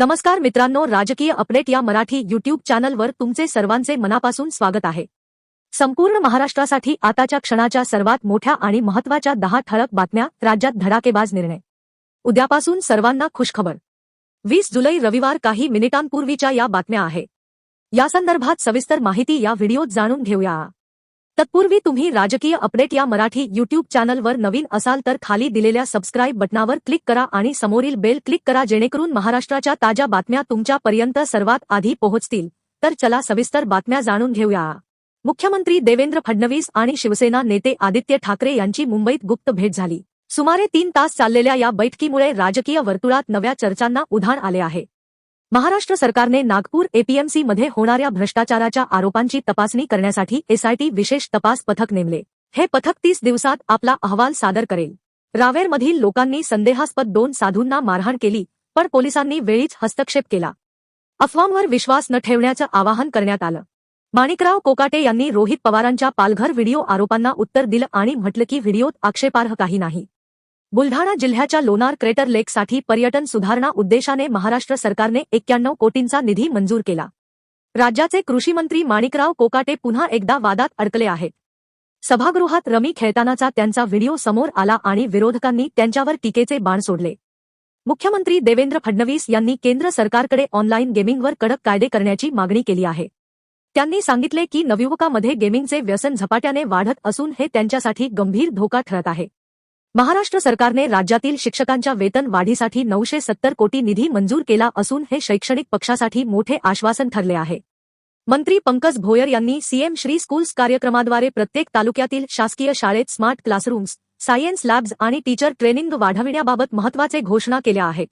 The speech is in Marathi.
नमस्कार मित्रांनो राजकीय अपडेट या मराठी युट्यूब चॅनलवर तुमचे सर्वांचे मनापासून स्वागत आहे. संपूर्ण महाराष्ट्रासाठी आताच्या क्षणाच्या सर्वात मोठ्या आणि महत्त्वाच्या दहा ठळक बातम्या राज्यात धडाकेबाज निर्णय. उद्यापासून सर्वांना खुशखबर. वीस जुलै रविवार काही मिनिटांपूर्वीच्या या बातम्या आहे. यासंदर्भात सविस्तर माहिती या व्हिडिओत जाणून घेऊया. तत्पूर्वी तुम्ही राजकीय अपडेट या मराठी युट्यूब चॅनलवर नवीन असाल तर खाली दिलेल्या सबस्क्राईब बटनावर क्लिक करा आणि समोरील बेल क्लिक करा जेणेकरून महाराष्ट्राच्या ताज्या बातम्या तुमच्यापर्यंत सर्वात आधी पोहोचतील. तर चला सविस्तर बातम्या जाणून घेऊया. मुख्यमंत्री देवेंद्र फडणवीस आणि शिवसेना नेते आदित्य ठाकरे यांची मुंबईत गुप्त भेट झाली. सुमारे तीन तास चाललेल्या या बैठकीमुळे राजकीय वर्तुळात नव्या चर्चांना उधाण आले आहे. महाराष्ट्र सरकारने नागपूर एपीएमसी मध्ये होणाऱ्या भ्रष्टाचाराच्या आरोपांची तपासणी करण्यासाठी एसआयटी विशेष तपास पथक नेमले. हे पथक तीस दिवसात आपला अहवाल सादर करेल. रावेरमधील लोकांनी संदेहास्पद दोन साधूंना मारहाण केली पण पोलिसांनी वेळीच हस्तक्षेप केला. अफवांवर विश्वास न ठेवण्याचं आवाहन करण्यात आलं. माणिकराव कोकाटे यांनी रोहित पवारांच्या पालघर व्हिडिओ आरोपांना उत्तर दिलं आणि म्हटलं की व्हिडिओत आक्षेपार्ह काही नाही. बुलढाणा जिल्ह्याच्या लोणार क्रेटर लेकसाठी पर्यटन सुधारणा उद्देशाने महाराष्ट्र सरकारने एक्क्याण्णव कोटींचा निधी मंजूर केला. राज्याचे कृषीमंत्री माणिकराव कोकाटे पुन्हा एकदा वादात अडकले आहेत. सभागृहात रमी खेळतानाचा त्यांचा व्हिडिओ समोर आला आणि विरोधकांनी त्यांच्यावर टीकेचे बाण सोडले. मुख्यमंत्री देवेंद्र फडणवीस यांनी केंद्र सरकारकडे ऑनलाईन गेमिंगवर कडक कायदे करण्याची मागणी केली आहे. त्यांनी सांगितले की नवयुवकामध्ये गेमिंगचे व्यसन झपाट्याने वाढत असून हे त्यांच्यासाठी गंभीर धोका ठरत आहे. महाराष्ट्र सरकारने राज्यातील शिक्षकांच्या वेतन वाढीसाठी नऊशे सत्तर कोटी निधी मंजूर केला असून हे शैक्षणिक पक्षासाठी मोठे आश्वासन ठरले आहे. मंत्री पंकज भोयर यांनी सीएम श्री स्कूल्स कार्यक्रमाद्वारे प्रत्येक तालुक्यातील शासकीय शाळेत स्मार्ट क्लासरूम्स सायन्स लॅब्स आणि टीचर ट्रेनिंग वाढविण्याबाबत महत्त्वाचे घोषणा केल्या आहेत.